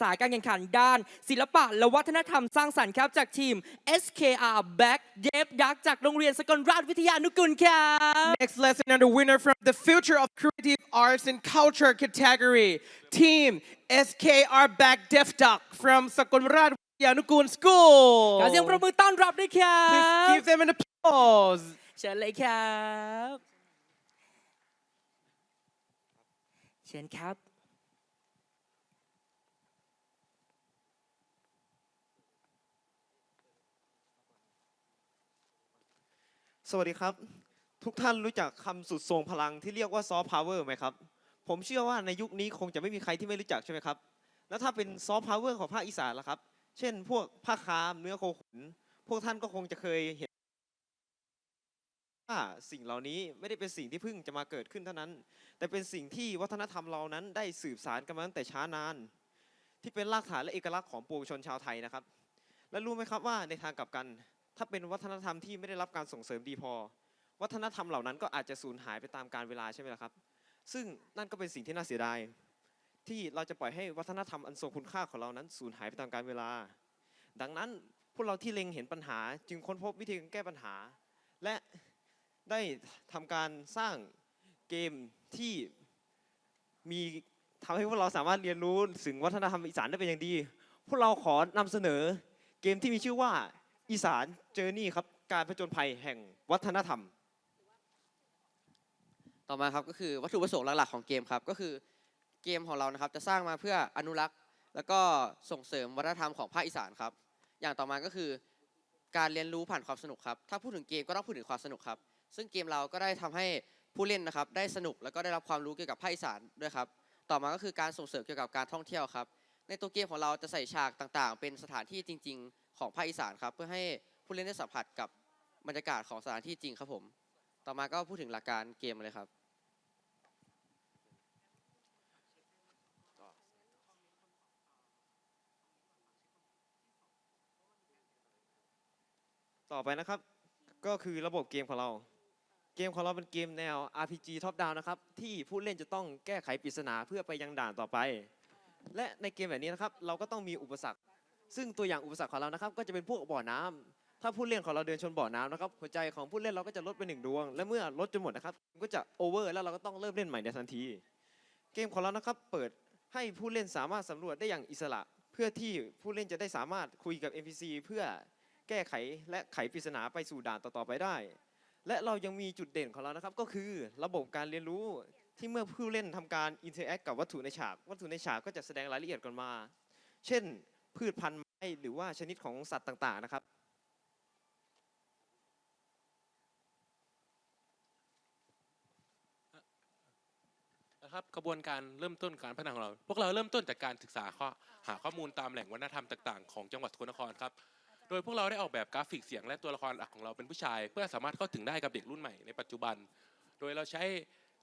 สายการแข่งขันด้าน ศิลปะและวัฒนธรรมสร้างสรรค์ครับจากทีม SKR Back d e v Duck จากโรงเรียนสกลราชวิทยานุกุลครับ Next lesson and the winner from the Future of Creative Arts and Culture category, Team SKR Back Deaf Duck from Sakunrad Yanukun ขอ School. เสียงประมือต้อนรับด้วยครั Please บ give them an applause. เชิญเลยครับ เชิญครับ สวัสดีครับ ทุกท่านรู้จักคำสุดทรงพลังที่เรียกว่าซอฟต์พาวเวอร์ไหมครับ ผมเชื่อว่าในยุคนี้คงจะไม่มีใครที่ไม่รู้จักใช่ไหมครับ แล้วถ้าเป็นซอฟต์พาวเวอร์ของภาคอีสานล่ะครับ เช่น พวกผ้าคามเนื้อโคขุน พวกท่านก็คงจะเคยเห็นว่าสิ่งเหล่านี้ไม่ได้เป็นสิ่งที่เพิ่งจะมาเกิดขึ้นเท่านั้น แต่เป็นสิ่งที่วัฒนธรรมเรานั้นได้สืบสานกันมาตั้งแต่ช้านาน ที่เป็นรากฐานและเอกลักษณ์ของปวงชนชาวไทยนะครับ และรู้ไหมครับว่าในทางกลับกัน ถ้าเป็นวัฒนธรรมที่ไม่ได้รับการส่งเสริมดีพอ วัฒนธรรมเหล่านั้นก็อาจจะสูญหายไปตามกาลเวลาใช่ไหมล่ะครับ ซึ่งนั่นก็เป็นสิ่งที่น่าเสียดายที่เราจะปล่อยให้วัฒนธรรมอันทรงคุณค่าของเรานั้นสูญหายไปตามกาลเวลา ดังนั้นพวกเราที่เล็งเห็นปัญหา จึงค้นพบวิธีการแก้ปัญหา และได้ทำการสร้างเกมที่มีทำให้พวกเราสามารถเรียนรู้ถึงวัฒนธรรมอีสานได้เป็นอย่างดี พวกเราขอนำเสนอเกมที่มีชื่อว่า อีสานเจอร์นี่ครับการผจญภัยแห่งวัฒนธรรม ต่อมาครับก็คือวัตถุประสงค์หลักๆของเกมครับก็คือเกมของเรานะครับจะสร้างมาเพื่ออนุรักษ์ แล้วก็ส่งเสริมวัฒนธรรมของภาคอีสานครับ อย่างต่อมาก็คือการเรียนรู้ผ่านความสนุกครับ ถ้าพูดถึงเกมก็ต้องพูดถึงความสนุกครับ ซึ่งเกมเราก็ได้ทำให้ผู้เล่นนะครับ ได้สนุกแล้วก็ได้รับความรู้เกี่ยวกับภาคอีสานด้วยครับ ต่อมาก็คือการส่งเสริมเกี่ยวกับการท่องเที่ยวครับ ในตัวเกมของเราจะใส่ฉากต่างๆ เป็นสถานที่จริง ๆ ของภาคอีสานครับ เพื่อให้ผู้เล่นได้สัมผัสกับบรรยากาศของสถานที่จริงครับผม ต่อมาก็พูดถึงหลักการเกมเลยครับ ต่อไปนะครับ ก็คือระบบเกมของเรา เกมของเราเป็นเกมแนว RPG Top Down นะครับ ที่ผู้เล่นจะต้องแก้ไขปริศนาเพื่อไปยังด่านต่อไป และในเกมแบบนี้นะครับ เราก็ต้องมีอุปสรรค ซึ่งตัวอย่างอุปสรรคของเรานะครับก็จะเป็นพวกบ่อน้ำถ้าผู้เล่นของเราเดินชนบ่อน้ำนะครับหัวใจของผู้เล่นเราก็จะลดไปหนึ่งดวง และเมื่อลดจนหมดนะครับก็จะโอเวอร์แล้วเราก็ต้องเริ่มเล่นใหม่ในทันที เกมของเรานะครับเปิดให้ผู้เล่นสามารถสำรวจได้อย่างอิสระ เพื่อที่ผู้เล่นจะได้สามารถคุยกับ NPC เพื่อแก้ไขและไขปริศนาไปสู่ด่านต่อๆไปได้ และเรายังมีจุดเด่นของเรานะครับก็คือระบบการเรียนรู้ที่เมื่อผู้เล่นทำการอินเทอร์แอคกับวัตถุในฉาก วัตถุในฉากก็จะแสดงรายละเอียดกันมา เช่น พืชพันธุ์ไม้หรือว่าชนิดของสัตว์ต่างๆนะครับ นะครับกระบวนการเริ่มต้นการพัฒนาของเรา พวกเราเริ่มต้นจากการศึกษาข้อหาข้อมูลตามแหล่งวัฒนธรรมต่างๆ ของจังหวัดสกลนครครับ โดยพวกเราได้ออกแบบกราฟิกเสียงและตัวละครหลักของเราเป็นผู้ชาย เพื่อสามารถเข้าถึงได้กับเด็กรุ่นใหม่ในปัจจุบัน โดยเราใช้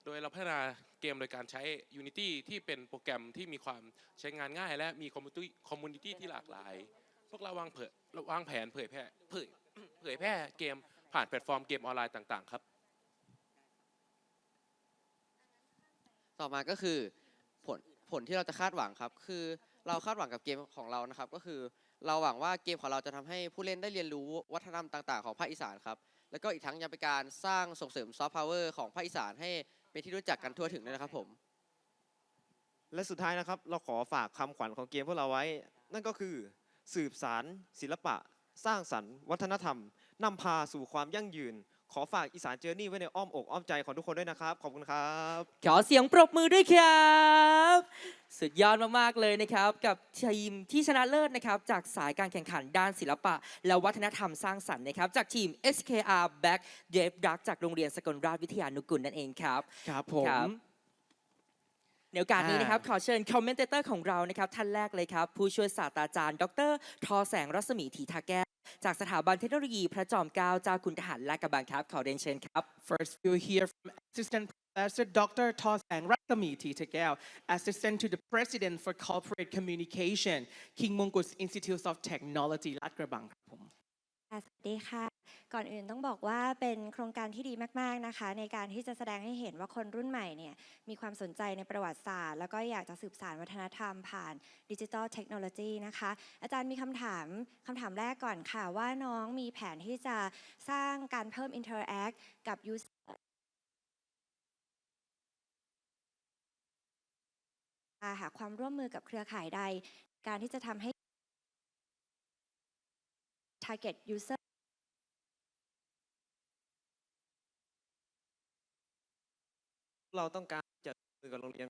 โดยเราพัฒนาเกมโดยการใช้ Unity ที่เป็นโปรแกรมที่มีความใช้งานง่าย และมีคอมมูนิตี้ที่หลากหลาย พวกเราวางเผยวางแผนเผยแพร่เผยเผยแพร่เกมผ่านแพลตฟอร์มเกมออนไลน์ต่างๆครับ ต่อมาก็คือผลผลที่เราจะคาดหวังครับ คือเราคาดหวังกับเกมของเรานะครับ ก็คือเราหวังว่าเกมของเราจะทำให้ผู้เล่นได้เรียนรู้วัฒนธรรมต่าง ๆ ของภาคอีสานครับ แล้วก็อีกทั้งยังเป็นการสร้างส่งเสริมซอฟต์พาวเวอร์ของภาคอีสานให้ เป็นที่รู้จักกันทั่วถึงด้วยนะครับผม และสุดท้ายนะครับ เราขอฝากคำขวัญของเกมพวกเราไว้ นั่นก็คือ สืบสารศิลปะ สร้างสรรค์ วัฒนธรรมนำพาสู่ความยั่งยืน ขอฝากอีสานเจอร์นี่ไว้ในอ้อมอกอ้อมใจของทุกคนด้วยนะครับ ขอบคุณครับ ขอเสียงปรบมือด้วยครับ สุดยอดมากๆเลยนะครับ กับทีมที่ชนะเลิศนะครับ จากสายการแข่งขันด้านศิลปะ และวัฒนธรรมสร้างสรรค์นะครับ จากทีม SKR Back d e v Duck จากโรงเรียนสกลราชวิทยานุกุลนั่นเองครับ ครับผมครับในโอกาสนี้นะครับอ่าขอเชิญคอมเมนเตอร์ของเรานะครับ ท่านแรกเลยครับ ผู้ช่วยศาสตราจารย์ ดร ทอแสงรัศมีถีทาแก้ว จากสถาบันเทคโนโลยีพระจอมเกล้าเจ้าคุณทหารลาดกระบังครับขอเรียนเชิญครับ First, we will hear from Assistant Professor Dr. Tosang Ratami Titagel, Assistant to the President for Corporate Communication, King Mungus Institute of Technology, ลาดกระบังครับผม ค่ะสวัสดีค่ะ ก่อนอื่นต้องบอกว่าเป็นโครงการที่ดีมากๆนะคะ ในการที่จะแสดงให้เห็นว่าคนรุ่นใหม่เนี่ยมีความสนใจในประวัติศาสตร์ แล้วก็อยากจะสืบสานวัฒนธรรมผ่านดิจิทัลเทคโนโลยีนะคะ อาจารย์มีคำถามคำถามแรกก่อนค่ะ ว่าน้องมีแผนที่จะสร้างการเพิ่ม interact กับ user หาความร่วมมือกับเครือข่ายใด การที่จะทำให้ target user เราต้องการจะมือกับโรงเรียน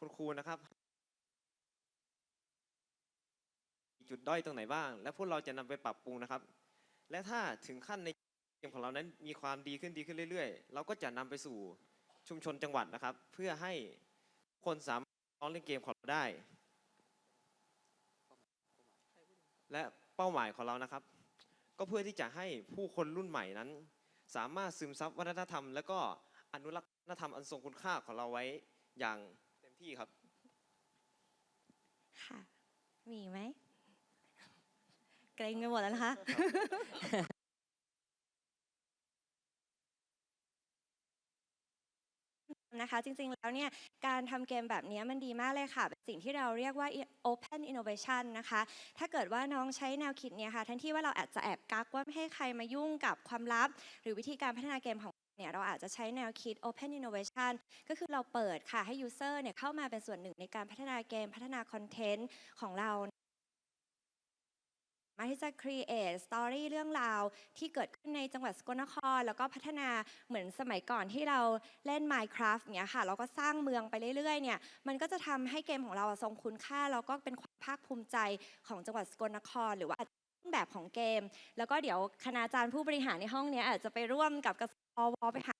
คุณครูนะครับ มีจุดด้อยตรงไหนบ้าง และพวกเราจะนำไปปรับปรุงนะครับ และถ้าถึงขั้นในเกมของเรานั้นมีความดีขึ้นดีขึ้นเรื่อยๆ เราก็จะนำไปสู่ชุมชนจังหวัดนะครับ เพื่อให้คนสามารถร้องเล่นเกมของเราได้ และเป้าหมายของเรานะครับ ก็เพื่อที่จะให้ผู้คนรุ่นใหม่นั้น สามารถซึมซับวัฒนธรรม และก็อนุรักษ์วัฒนธรรมอันทรงคุณค่าของเราไว้อย่างเต็มที่ครับค่ะมีไหมเกรงไปหมดแล้วนะคะ นะคะ จริงๆแล้วเนี่ยการทำเกมแบบนี้มันดีมากเลยค่ะ เป็นสิ่งที่เราเรียกว่า open innovation นะคะ ถ้าเกิดว่าน้องใช้แนวคิดเนี้ยค่ะทั้งที่ว่าเราอาจจะแอบกักว่าไม่ให้ใครมายุ่งกับความลับ หรือวิธีการพัฒนาเกมของเนี่ยเราอาจจะใช้แนวคิด open innovation ก็คือเราเปิดค่ะให้ user เนี่ยเข้ามาเป็นส่วนหนึ่งในการพัฒนาเกม พัฒนาคอนเทนต์ของเรา มาที่จะ create story เรื่องราวที่เกิดขึ้นในจังหวัดสกลนคร แล้วก็พัฒนาเหมือนสมัยก่อนที่เราเล่น Minecraft เนี้ยค่ะเราก็สร้างเมืองไปเรื่อยๆเนี่ยมันก็จะทำให้เกมของเราทรงคุณค่า แล้วก็เป็นความภาคภูมิใจของจังหวัดสกลนคร หรือว่าต้นแบบของเกม แล้วก็เดี๋ยวคณาจารย์ผู้บริหารในห้องเนี้ยอาจจะไปร่วมกับกสวไปหา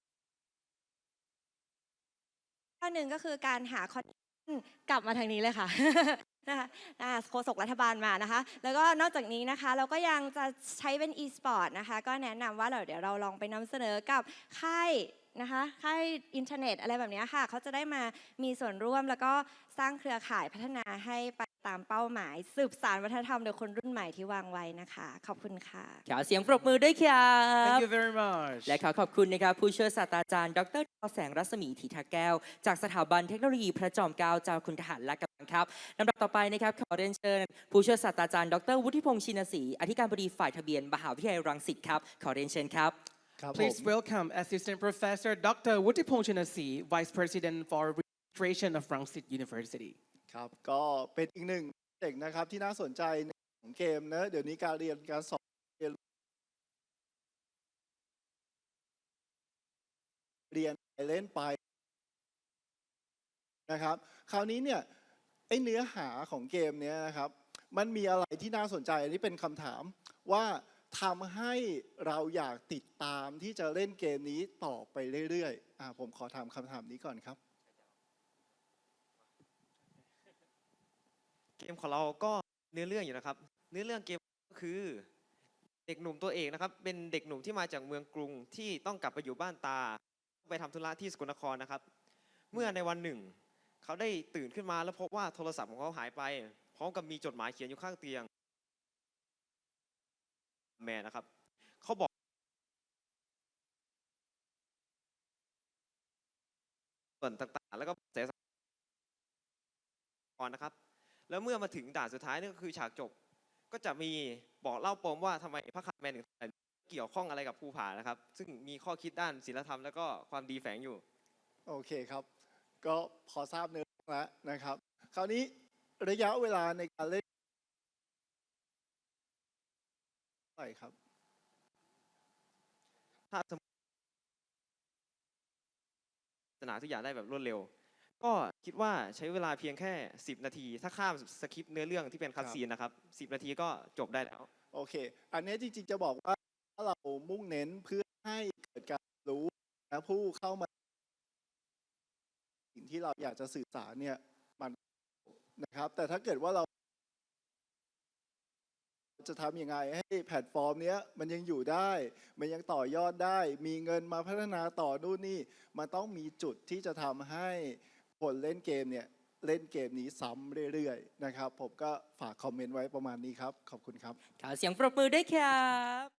ข้อหนึ่งก็คือการหาคอน กลับมาทางนี้เลยค่ะนะคะโฆษกรัฐบาลมานะคะ แล้วก็นอกจากนี้นะคะ เราก็ยังจะใช้เป็น e-sport นะคะ ก็แนะนำว่าเราเดี๋ยวเราลองไปนำเสนอกับค่าย นะคะค่ายอินเทอร์เน็ตอะไรแบบเนี้ยค่ะเขาจะได้มามีส่วนร่วมแล้วก็สร้างเครือข่ายพัฒนาให้ไปตามเป้าหมาย สืบสารวัฒนธรรมโดยคนรุ่นใหม่ที่วางไว้นะคะ ขอบคุณค่ะขอเสียงปรบมือด้วยครับ Thank you very much และขอขอบคุณนะครับผู้ช่วยศาสตราจารย์ ดรทอแสงรัศมีถีทาแก้ว จากสถาบันเทคโนโลยีพระจอมเกล้าเจ้าคุณทหารและกำลังครับลำดับต่อไปนะครับขอเรียนเชิญ ผู้ช่วยศาสตราจารย์ ดรวุฒิพงศ์ชินศรีอธิการบดีฝ่ายทะเบียนมหาวิทยาลัยรังสิตครับขอเรียนเชิญครับ ครับผม Please welcome Assistant Professor Dr. Wuttipong Chinasi, Vice President for Registration of Rangsit University. ครับก็เป็นอีกหนึ่งเด็กนะครับที่น่าสนใจในของเกมนะเดี๋ยวนี้การเรียนการสอนเรียนเรียนไปเล่นไปนะครับ คราวนี้เนี่ยไอเนื้อหาของเกมเนี้ยนะครับ มันมีอะไรที่น่าสนใจอันนี้เป็นคำถามว่า ทำให้เราอยากติดตามที่จะเล่นเกมนี้ต่อไปเรื่อยๆอ่าผมขอถามคำถามนี้ก่อนครับ เกมของเราก็เนื้อเรื่องอยู่นะครับ เนื้อเรื่องเกมก็คือเด็กหนุ่มตัวเอกนะครับ เป็นเด็กหนุ่มที่มาจากเมืองกรุงที่ต้องกลับไปอยู่บ้านตา ไปทำธุระที่สกลนครนะครับ เมื่อในวันหนึ่ง เขาได้ตื่นขึ้นมาแล้วพบว่าโทรศัพท์ของเขาหายไป พร้อมกับมีจดหมายเขียนอยู่ข้างเตียง แม่นะครับเขาบอกส่วนต่างๆ แล้วก็เสียก่อนนะครับ แล้วเมื่อมาถึงด่านสุดท้ายนี่ก็คือฉากจบ ก็จะมีบอกเล่าปมว่าทำไมพระคาแมนถึงเกี่ยวข้องอะไรกับภูผานะครับ ซึ่งมีข้อคิดด้านศีลธรรมแล้วก็ความดีแฝงอยู่ โอเคครับ ก็พอทราบเนื้อแล้วนะครับ คราวนี้ระยะเวลาในการเล่น ครับ ถ้าสมมติศาสนาทุกอย่างได้แบบรวดเร็ว ก็คิดว่าใช้เวลาเพียงแค่ 10 นาที ถ้าข้ามสคริปต์เนื้อเรื่องที่เป็นคัดซีนนะครับ 10 นาทีก็จบได้แล้ว โอเค อันนี้จริงๆจะบอกว่าถ้าเรามุ่งเน้นเพื่อให้เกิดการรู้นะผู้เข้ามา สิ่งที่เราอยากจะสื่อสารเนี่ยมันนะครับ แต่ถ้าเกิดว่าเรา จะทำยังไงให้แพลตฟอร์มเนี้ยมันยังอยู่ได้ มันยังต่อยอดได้ มีเงินมาพัฒนาต่อนู่นนี่ มันต้องมีจุดที่จะทำให้คนเล่นเกมเนี่ยเล่นเกมนี้ซ้ำเรื่อยๆนะครับ ผมก็ฝากคอมเมนต์ไว้ประมาณนี้ครับ ขอบคุณครับ ขอเสียงปรบมือด้วยครับ